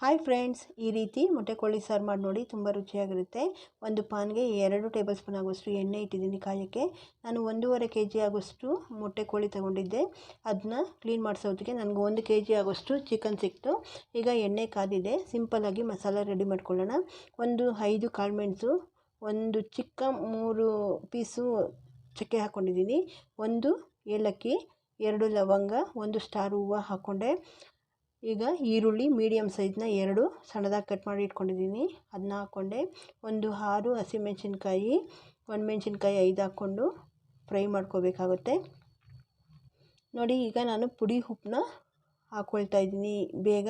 Hi friends ಈ ರೀತಿ ಮೊಟ್ಟೆ ಕೋಳಿ ಸಾರು ಮಾಡಿ ನೋಡಿ ತುಂಬ ರುಚಿಯಾಗಿರುತ್ತೆ. ಒಂದು ಪಾನ್ಗೆ ಎರಡು ಟೇಬಲ್ ಸ್ಪೂನ್ ಆಗುವಷ್ಟು ಎಣ್ಣೆ ಇಟ್ಟಿದ್ದೀನಿ ಕಾಯೋಕ್ಕೆ. ನಾನು ಒಂದೂವರೆ ಕೆ ಜಿ ಆಗೋಷ್ಟು ಮೊಟ್ಟೆ ಕೋಳಿ ತೊಗೊಂಡಿದ್ದೆ. ಅದನ್ನ ಕ್ಲೀನ್ ಮಾಡಿಸೋದಕ್ಕೆ ನನಗೆ ಒಂದು ಕೆ ಜಿ ಆಗೋಷ್ಟು ಚಿಕನ್ ಸಿಕ್ತು. ಈಗ ಎಣ್ಣೆ ಕಾದಿದೆ. ಸಿಂಪಲ್ಲಾಗಿ ಮಸಾಲ ರೆಡಿ ಮಾಡ್ಕೊಳ್ಳೋಣ. ಒಂದು ಐದು ಕಾಳು ಮೆಣಸು, ಒಂದು ಚಿಕ್ಕ ಮೂರು ಪೀಸು ಚಕ್ಕೆ ಹಾಕ್ಕೊಂಡಿದ್ದೀನಿ ಒಂದು ಏಲಕ್ಕಿ, ಎರಡು ಲವಂಗ, ಒಂದು ಸ್ಟಾರ್ ಹೂವು ಹಾಕ್ಕೊಂಡೆ ಈಗ ಈರುಳ್ಳಿ ಮೀಡಿಯಮ್ ಸೈಜ್ನ ಎರಡು ಸಣ್ಣದಾಗಿ ಕಟ್ ಮಾಡಿ ಇಟ್ಕೊಂಡಿದ್ದೀನಿ. ಅದನ್ನ ಹಾಕ್ಕೊಂಡೆ ಒಂದು ಆರು ಹಸಿಮೆಣ್ಸಿನ್ಕಾಯಿ ಒಣಮೆಣ್ಸಿನ್ಕಾಯಿ ಐದು ಹಾಕ್ಕೊಂಡು ಫ್ರೈ ಮಾಡ್ಕೋಬೇಕಾಗುತ್ತೆ. ನೋಡಿ, ಈಗ ನಾನು ಪುಡಿ ಉಪ್ಪನ್ನ ಹಾಕ್ಕೊಳ್ತಾ ಇದ್ದೀನಿ. ಬೇಗ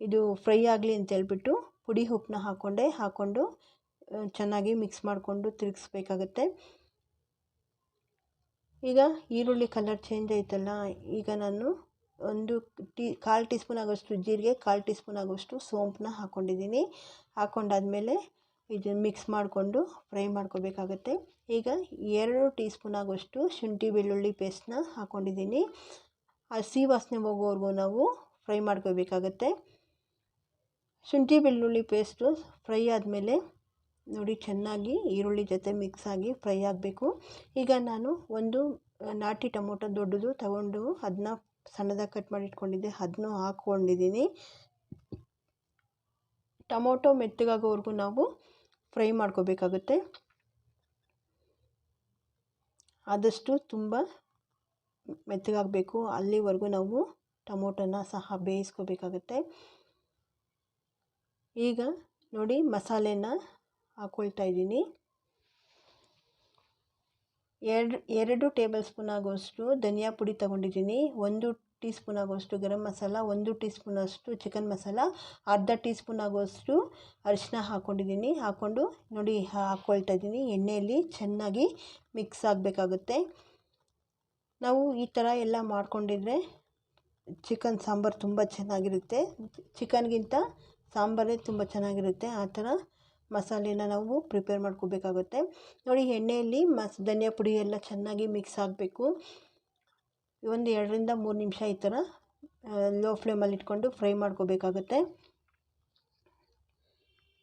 ಇದು ಫ್ರೈ ಆಗಲಿ ಅಂತ ಹೇಳ್ಬಿಟ್ಟು ಪುಡಿ ಉಪ್ಪನ್ನ ಹಾಕ್ಕೊಂಡೆ. ಹಾಕ್ಕೊಂಡು ಚೆನ್ನಾಗಿ ಮಿಕ್ಸ್ ಮಾಡಿಕೊಂಡು ತಿರುಗಿಸ್ಬೇಕಾಗತ್ತೆ. ಈಗ ಈರುಳ್ಳಿ ಕಲರ್ ಚೇಂಜ್ ಆಯ್ತಲ್ಲ, ಈಗ ನಾನು ಒಂದು ಟೀ, ಕಾಲು ಟೀ ಸ್ಪೂನ್ ಆಗೋಷ್ಟು ಜೀರಿಗೆ, ಕಾಲು ಟೀ ಸ್ಪೂನ್ ಆಗೋಷ್ಟು ಸೋಂಪನ್ನ ಹಾಕ್ಕೊಂಡಿದ್ದೀನಿ ಹಾಕ್ಕೊಂಡಾದ್ಮೇಲೆ ಇದು ಮಿಕ್ಸ್ ಮಾಡಿಕೊಂಡು ಫ್ರೈ ಮಾಡ್ಕೋಬೇಕಾಗತ್ತೆ. ಈಗ ಎರಡು ಟೀ ಸ್ಪೂನ್ ಆಗೋಷ್ಟು ಶುಂಠಿ ಬೆಳ್ಳುಳ್ಳಿ ಪೇಸ್ಟನ್ನ ಹಾಕ್ಕೊಂಡಿದ್ದೀನಿ ಹಸಿ ವಾಸನೆ ಹೋಗೋವರೆಗೂ ನಾವು ಫ್ರೈ ಮಾಡ್ಕೋಬೇಕಾಗತ್ತೆ. ಶುಂಠಿ ಬೆಳ್ಳುಳ್ಳಿ ಪೇಸ್ಟು ಫ್ರೈ ಆದಮೇಲೆ ನೋಡಿ ಚೆನ್ನಾಗಿ ಈರುಳ್ಳಿ ಜೊತೆ ಮಿಕ್ಸ್ ಆಗಿ ಫ್ರೈ ಆಗಬೇಕು. ಈಗ ನಾನು ಒಂದು ನಾಟಿ ಟೊಮೊಟೊ ದೊಡ್ಡದು ತಗೊಂಡು ಅದನ್ನ ಸಣ್ಣದಾಗಿ ಕಟ್ ಮಾಡಿ ಇಟ್ಕೊಂಡಿದ್ದೆ ಅದನ್ನು ಹಾಕ್ಕೊಂಡಿದ್ದೀನಿ ಟೊಮೊಟೊ ಮೆತ್ತಗಾಗೋವರೆಗೂ ನಾವು ಫ್ರೈ ಮಾಡ್ಕೋಬೇಕಾಗುತ್ತೆ. ಆದಷ್ಟು ತುಂಬ ಮೆತ್ತಗಾಗಬೇಕು. ಅಲ್ಲಿವರೆಗೂ ನಾವು ಟೊಮೊಟೊನ ಸಹ ಬೇಯಿಸ್ಕೋಬೇಕಾಗುತ್ತೆ. ಈಗ ನೋಡಿ ಮಸಾಲೆನ ಹಾಕ್ಕೊಳ್ತಾ ಇದ್ದೀನಿ ಎರಡು ಎರಡು ಟೇಬಲ್ ಸ್ಪೂನ್ ಆಗುವಷ್ಟು ಧನಿಯಾ ಪುಡಿ ತೊಗೊಂಡಿದ್ದೀನಿ. ಒಂದು ಟೀ ಸ್ಪೂನ್ ಆಗುವಷ್ಟು ಗರಂ ಮಸಾಲ, ಒಂದು ಟೀ ಸ್ಪೂನ್ ಅಷ್ಟು ಚಿಕನ್ ಮಸಾಲ, ಅರ್ಧ ಟೀ ಸ್ಪೂನ್ ಆಗುವಷ್ಟು ಅರಿಶಿನ ಹಾಕ್ಕೊಂಡಿದ್ದೀನಿ ಹಾಕ್ಕೊಂಡು ನೋಡಿ, ಹಾಕ್ಕೊಳ್ತಾ ಇದ್ದೀನಿ. ಎಣ್ಣೆಯಲ್ಲಿ ಚೆನ್ನಾಗಿ ಮಿಕ್ಸ್ ಆಗಬೇಕಾಗುತ್ತೆ. ನಾವು ಈ ಥರ ಎಲ್ಲ ಮಾಡ್ಕೊಂಡಿದ್ರೆ ಚಿಕನ್ ಸಾಂಬಾರು ತುಂಬ ಚೆನ್ನಾಗಿರುತ್ತೆ. ಚಿಕನ್ಗಿಂತ ಸಾಂಬಾರೇ ತುಂಬ ಚೆನ್ನಾಗಿರುತ್ತೆ. ಆ ಥರ ಮಸಾಲೆನ ನಾವು ಪ್ರಿಪೇರ್ ಮಾಡ್ಕೋಬೇಕಾಗುತ್ತೆ. ನೋಡಿ ಎಣ್ಣೆಯಲ್ಲಿ ಮಸ್, ಧನಿಯಾ ಪುಡಿ ಎಲ್ಲ ಚೆನ್ನಾಗಿ ಮಿಕ್ಸ್ ಆಗಬೇಕು. ಒಂದು ಎರಡರಿಂದ ಮೂರು ನಿಮಿಷ ಈ ಥರ ಲೋ ಫ್ಲೇಮಲ್ಲಿ ಇಟ್ಕೊಂಡು ಫ್ರೈ ಮಾಡ್ಕೋಬೇಕಾಗುತ್ತೆ.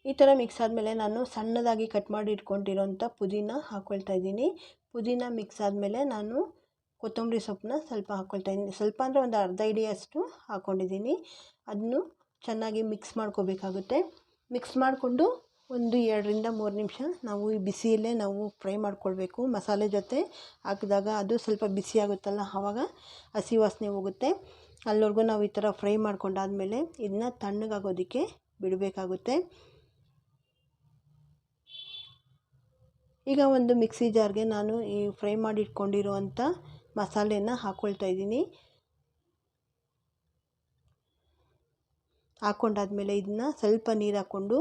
ಈ ಥರ ಮಿಕ್ಸ್ ಆದಮೇಲೆ ನಾನು ಸಣ್ಣದಾಗಿ ಕಟ್ ಮಾಡಿ ಇಟ್ಕೊಂಡಿರೋಂಥ ಪುದೀನ ಹಾಕ್ಕೊಳ್ತಾ ಇದ್ದೀನಿ. ಪುದೀನ ಮಿಕ್ಸ್ ಆದಮೇಲೆ ನಾನು ಕೊತ್ತಂಬರಿ ಸೊಪ್ಪನ್ನ ಸ್ವಲ್ಪ ಹಾಕ್ಕೊಳ್ತಾ ಇದ್ದೀನಿ. ಸ್ವಲ್ಪ ಅಂದರೆ ಒಂದು ಅರ್ಧ ಇಡಿಯಷ್ಟು ಹಾಕ್ಕೊಂಡಿದ್ದೀನಿ ಅದನ್ನು ಚೆನ್ನಾಗಿ ಮಿಕ್ಸ್ ಮಾಡ್ಕೋಬೇಕಾಗುತ್ತೆ. ಮಿಕ್ಸ್ ಮಾಡಿಕೊಂಡು ಒಂದು ಎರಡರಿಂದ ಮೂರು ನಿಮಿಷ ನಾವು ಈ ಬಿಸಿಯಲ್ಲೇ ನಾವು ಫ್ರೈ ಮಾಡ್ಕೊಳ್ಬೇಕು. ಮಸಾಲೆ ಜೊತೆ ಹಾಕಿದಾಗ ಅದು ಸ್ವಲ್ಪ ಬಿಸಿ ಆಗುತ್ತಲ್ಲ, ಆವಾಗ ಹಸಿ ವಾಸನೆ ಹೋಗುತ್ತೆ. ಅಲ್ಲಿವರೆಗೂ ನಾವು ಈ ಥರ ಫ್ರೈ ಮಾಡ್ಕೊಂಡಾದಮೇಲೆ ಇದನ್ನ ತಣ್ಣಗಾಗೋದಕ್ಕೆ ಬಿಡಬೇಕಾಗುತ್ತೆ. ಈಗ ಒಂದು ಮಿಕ್ಸಿ ಜಾರ್ಗೆ ನಾನು ಈ ಫ್ರೈ ಮಾಡಿ ಇಟ್ಕೊಂಡಿರುವಂಥ ಮಸಾಲೆನ ಹಾಕ್ಕೊಳ್ತಾ ಇದ್ದೀನಿ. ಹಾಕ್ಕೊಂಡಾದ್ಮೇಲೆ ಇದನ್ನ ಸ್ವಲ್ಪ ನೀರು ಹಾಕ್ಕೊಂಡು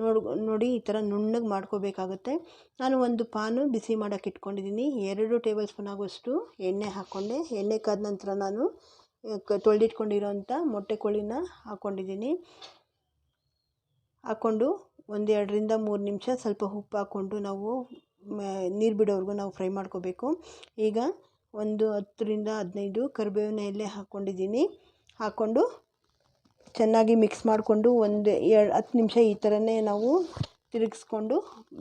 ನೋಡ್, ನೋಡಿ ಈ ಥರ ನುಣ್ಣಗೆ ಮಾಡ್ಕೋಬೇಕಾಗುತ್ತೆ. ನಾನು ಒಂದು ಪಾನು ಬಿಸಿ ಮಾಡೋಕ್ಕೆ ಇಟ್ಕೊಂಡಿದ್ದೀನಿ. ಎರಡು ಟೇಬಲ್ ಸ್ಪೂನ್ ಆಗೋಷ್ಟು ಎಣ್ಣೆ ಹಾಕ್ಕೊಂಡೆ. ಎಣ್ಣೆ ಕಾದ ನಂತರ ನಾನು ತೊಳೆದಿಟ್ಕೊಂಡಿರೋಂಥ ಮೊಟ್ಟೆ ಕೋಳಿನ ಹಾಕ್ಕೊಂಡಿದ್ದೀನಿ. ಹಾಕ್ಕೊಂಡು ಒಂದು ಎರಡರಿಂದ ಮೂರು ನಿಮಿಷ ಸ್ವಲ್ಪ ಉಪ್ಪು ಹಾಕ್ಕೊಂಡು ನಾವು ನೀರು ಬಿಡೋವರೆಗೂ ನಾವು ಫ್ರೈ ಮಾಡ್ಕೋಬೇಕು. ಈಗ ಒಂದು ಹತ್ತರಿಂದ ಹದಿನೈದು ಕರಿಬೇವಿನ ಎಲೆ ಹಾಕ್ಕೊಂಡಿದ್ದೀನಿ. ಹಾಕ್ಕೊಂಡು ಚೆನ್ನಾಗಿ ಮಿಕ್ಸ್ ಮಾಡಿಕೊಂಡು ಒಂದು ಎರಡು ಹತ್ತು ನಿಮಿಷ ಈ ಥರನೇ ನಾವು ತಿರುಗಿಸ್ಕೊಂಡು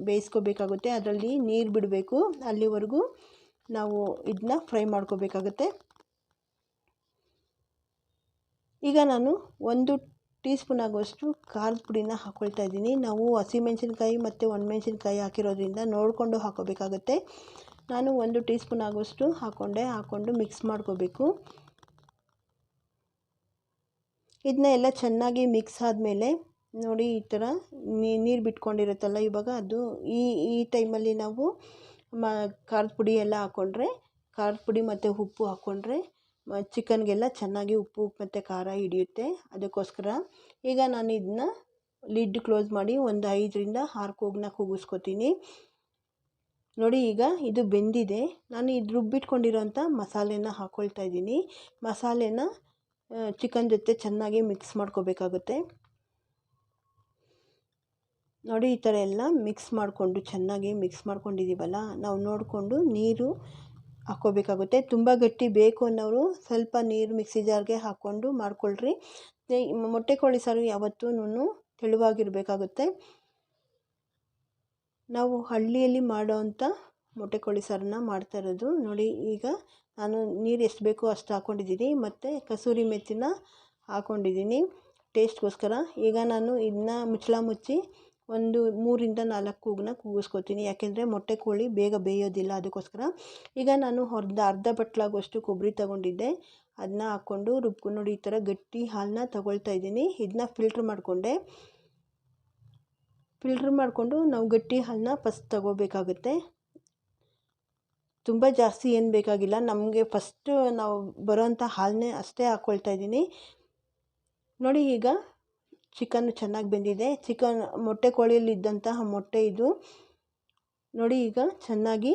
ಬೇಯಿಸ್ಕೋಬೇಕಾಗುತ್ತೆ. ಅದರಲ್ಲಿ ನೀರು ಬಿಡಬೇಕು. ಅಲ್ಲಿವರೆಗೂ ನಾವು ಇದನ್ನ ಫ್ರೈ ಮಾಡ್ಕೋಬೇಕಾಗುತ್ತೆ. ಈಗ ನಾನು ಒಂದು ಟೀ ಸ್ಪೂನ್ ಆಗುವಷ್ಟು ಖಾರದ ಪುಡಿನ ಹಾಕ್ಕೊಳ್ತಾ ಇದ್ದೀನಿ. ನಾವು ಹಸಿಮೆಣ್ಸಿನ್ಕಾಯಿ ಮತ್ತು ಒಣಮೆಣ್ಸಿನ್ಕಾಯಿ ಹಾಕಿರೋದ್ರಿಂದ ನೋಡಿಕೊಂಡು ಹಾಕೋಬೇಕಾಗುತ್ತೆ. ನಾನು ಒಂದು ಟೀ ಸ್ಪೂನ್ ಆಗುವಷ್ಟು ಹಾಕ್ಕೊಂಡೆ ಹಾಕ್ಕೊಂಡು ಮಿಕ್ಸ್ ಮಾಡ್ಕೋಬೇಕು. ಇದನ್ನ ಎಲ್ಲ ಚೆನ್ನಾಗಿ ಮಿಕ್ಸ್ ಆದಮೇಲೆ ನೋಡಿ ಈ ಥರ ನೀರು ಬಿಟ್ಕೊಂಡಿರುತ್ತಲ್ಲ ಇವಾಗ ಅದು ಈ ಈ ಟೈಮಲ್ಲಿ ನಾವು ಮ, ಖಾರದ ಪುಡಿ ಎಲ್ಲ ಹಾಕ್ಕೊಂಡ್ರೆ ಖಾರದ ಪುಡಿ ಮತ್ತು ಉಪ್ಪು ಹಾಕ್ಕೊಂಡ್ರೆ ಚಿಕನ್ಗೆಲ್ಲ ಚೆನ್ನಾಗಿ ಉಪ್ಪು ಮತ್ತು ಖಾರ ಹಿಡಿಯುತ್ತೆ. ಅದಕ್ಕೋಸ್ಕರ ಈಗ ನಾನು ಇದನ್ನ ಲಿಡ್ ಕ್ಲೋಸ್ ಮಾಡಿ ಒಂದು ಐದರಿಂದ ಆರು ಕೋಗ್ನ ಕೂಗಿಸ್ಕೊತೀನಿ. ನೋಡಿ ಈಗ ಇದು ಬೆಂದಿದೆ. ನಾನು ಇದು ರುಬ್ಬಿಟ್ಕೊಂಡಿರೋಂಥ ಮಸಾಲೆನ ಹಾಕ್ಕೊಳ್ತಾ ಇದ್ದೀನಿ. ಮಸಾಲೆನ ಚಿಕನ್ ಜೊತೆ ಚೆನ್ನಾಗಿ ಮಿಕ್ಸ್ ಮಾಡ್ಕೋಬೇಕಾಗುತ್ತೆ. ನೋಡಿ, ಈ ಥರ ಎಲ್ಲ ಮಿಕ್ಸ್ ಮಾಡಿಕೊಂಡು, ಚೆನ್ನಾಗಿ ಮಿಕ್ಸ್ ಮಾಡ್ಕೊಂಡಿದ್ದೀವಲ್ಲ, ನಾವು ನೋಡಿಕೊಂಡು ನೀರು ಹಾಕ್ಕೋಬೇಕಾಗುತ್ತೆ. ತುಂಬ ಗಟ್ಟಿ ಬೇಕು ಅನ್ನೋರು ಸ್ವಲ್ಪ ನೀರು ಮಿಕ್ಸಿ ಜಾರ್ಗೆ ಹಾಕ್ಕೊಂಡು ಮಾಡ್ಕೊಳ್ರಿ. ಮೊಟ್ಟೆ ಕೋಳಿ ಸಾರು ಯಾವತ್ತೂ ತೆಳುವಾಗಿರಬೇಕಾಗುತ್ತೆ. ನಾವು ಹಳ್ಳಿಯಲ್ಲಿ ಮಾಡೋವಂಥ ಮೊಟ್ಟೆ ಕೋಳಿ ಸಾರನ್ನ ಮಾಡ್ತಾ ಇರೋದು. ನೋಡಿ, ಈಗ ನಾನು ನೀರು ಎಷ್ಟು ಬೇಕೋ ಅಷ್ಟು ಹಾಕ್ಕೊಂಡಿದ್ದೀನಿ ಮತ್ತು ಕಸೂರಿ ಮೆಥಿನ ಹಾಕ್ಕೊಂಡಿದ್ದೀನಿ ಟೇಸ್ಟ್ಗೋಸ್ಕರ. ಈಗ ನಾನು ಇದನ್ನ ಮುಚ್ಚಳ ಮುಚ್ಚಿ ಒಂದು ಮೂರಿಂದ ನಾಲ್ಕು ಕೂಗನ್ನ ಕೂಗಿಸ್ಕೊತೀನಿ. ಯಾಕೆಂದರೆ ಮೊಟ್ಟೆ ಕೋಳಿ ಬೇಗ ಬೇಯೋದಿಲ್ಲ ಅದಕ್ಕೋಸ್ಕರ. ಈಗ ನಾನು ಅರ್ಧ ಅರ್ಧ ಬಟ್ಲಾಗುವಷ್ಟು ಕೊಬ್ಬರಿ ತಗೊಂಡಿದ್ದೆ. ಅದನ್ನ ಹಾಕ್ಕೊಂಡು ರುಬ್ಕೊಂಡು ನೋಡಿ ಈ ಥರ ಗಟ್ಟಿ ಹಾಲನ್ನ ತಗೊಳ್ತಾ ಇದ್ದೀನಿ. ಇದನ್ನ ಫಿಲ್ಟ್ರ್ ಮಾಡಿಕೊಂಡೆ. ಫಿಲ್ಟ್ರ್ ಮಾಡಿಕೊಂಡು ನಾವು ಗಟ್ಟಿ ಹಾಲನ್ನ ಫಸ್ಟ್ ತಗೋಬೇಕಾಗುತ್ತೆ. ತುಂಬ ಜಾಸ್ತಿ ಏನು ಬೇಕಾಗಿಲ್ಲ. ನಮಗೆ ಫಸ್ಟು ನಾವು ಬರೋವಂಥ ಹಾಲನ್ನೇ ಅಷ್ಟೇ ಹಾಕ್ಕೊಳ್ತಾ ಇದ್ದೀನಿ. ನೋಡಿ ಈಗ ಚಿಕನ್ ಚೆನ್ನಾಗಿ ಬೆಂದಿದೆ. ಚಿಕನ್ ಮೊಟ್ಟೆ ಕೋಳಿಯಲ್ಲಿದ್ದಂತಹ ಮೊಟ್ಟೆ ಇದು. ನೋಡಿ ಈಗ ಚೆನ್ನಾಗಿ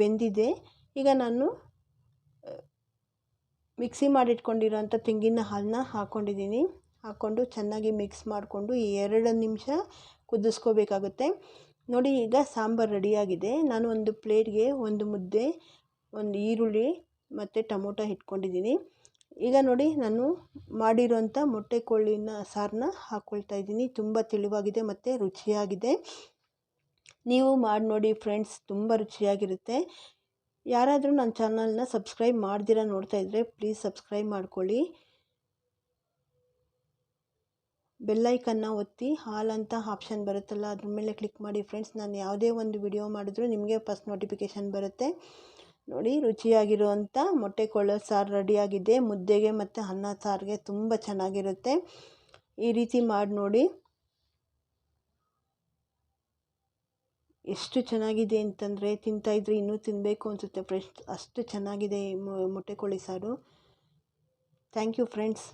ಬೆಂದಿದೆ. ಈಗ ನಾನು ಮಿಕ್ಸಿ ಮಾಡಿಟ್ಕೊಂಡಿರೋಂಥ ತೆಂಗಿನ ಹಾಲನ್ನ ಹಾಕ್ಕೊಂಡಿದ್ದೀನಿ ಹಾಕ್ಕೊಂಡು ಚೆನ್ನಾಗಿ ಮಿಕ್ಸ್ ಮಾಡಿಕೊಂಡು ಎರಡು ನಿಮಿಷ ಕುದಿಸ್ಕೋಬೇಕಾಗುತ್ತೆ. ನೋಡಿ ಈಗ ಸಾಂಬಾರು ರೆಡಿಯಾಗಿದೆ. ನಾನು ಒಂದು ಪ್ಲೇಟ್ಗೆ ಒಂದು ಮುದ್ದೆ, ಒಂದು ಈರುಳ್ಳಿ ಮತ್ತು ಟೊಮೊಟೊ ಇಟ್ಕೊಂಡಿದ್ದೀನಿ. ಈಗ ನೋಡಿ ನಾನು ಮಾಡಿರೋಂಥ ಮೊಟ್ಟೆ ಕೋಳಿನ ಸಾರನ್ನ ಹಾಕ್ಕೊಳ್ತಾ ಇದ್ದೀನಿ. ತುಂಬ ತೆಳುವಾಗಿದೆ ಮತ್ತು ರುಚಿಯಾಗಿದೆ. ನೀವು ಮಾಡಿ ನೋಡಿ ಫ್ರೆಂಡ್ಸ್, ತುಂಬ ರುಚಿಯಾಗಿರುತ್ತೆ. ಯಾರಾದರೂ ನನ್ನ ಚಾನಲ್ನ ಸಬ್ಸ್ಕ್ರೈಬ್ ಮಾಡ್ದಿರ ನೋಡ್ತಾ ಇದ್ದರೆ ಪ್ಲೀಸ್ ಸಬ್ಸ್ಕ್ರೈಬ್ ಮಾಡ್ಕೊಳ್ಳಿ. ಬೆಲ್ಲೈಕನ್ನ ಒತ್ತಿ, ಹಾಲ್ ಅಂತ ಆಪ್ಷನ್ ಬರುತ್ತಲ್ಲ, ಅದ್ರ ಮೇಲೆ ಕ್ಲಿಕ್ ಮಾಡಿ ಫ್ರೆಂಡ್ಸ್ ನಾನು ಯಾವುದೇ ಒಂದು ವಿಡಿಯೋ ಮಾಡಿದ್ರು ನಿಮಗೆ ಫಸ್ಟ್ ನೋಟಿಫಿಕೇಷನ್ ಬರುತ್ತೆ. ನೋಡಿ ರುಚಿಯಾಗಿರುವಂಥ ಮೊಟ್ಟೆ ಕೊಳ್ಳೋ ಸಾರು ರೆಡಿಯಾಗಿದೆ. ಮುದ್ದೆಗೆ ಮತ್ತು ಅನ್ನ ಸಾರಿಗೆ ತುಂಬ ಚೆನ್ನಾಗಿರುತ್ತೆ. ಈ ರೀತಿ ಮಾಡಿ ನೋಡಿ. ಎಷ್ಟು ಚೆನ್ನಾಗಿದೆ ಅಂತಂದರೆ ತಿಂತಾಯಿದ್ರೆ ಇನ್ನೂ ತಿನ್ನಬೇಕು ಅನಿಸುತ್ತೆ ಫ್ರೆಂಡ್ಸ್ ಅಷ್ಟು ಚೆನ್ನಾಗಿದೆ ಮೊಟ್ಟೆ ಕೋಳಿ ಸಾರು. Thank you friends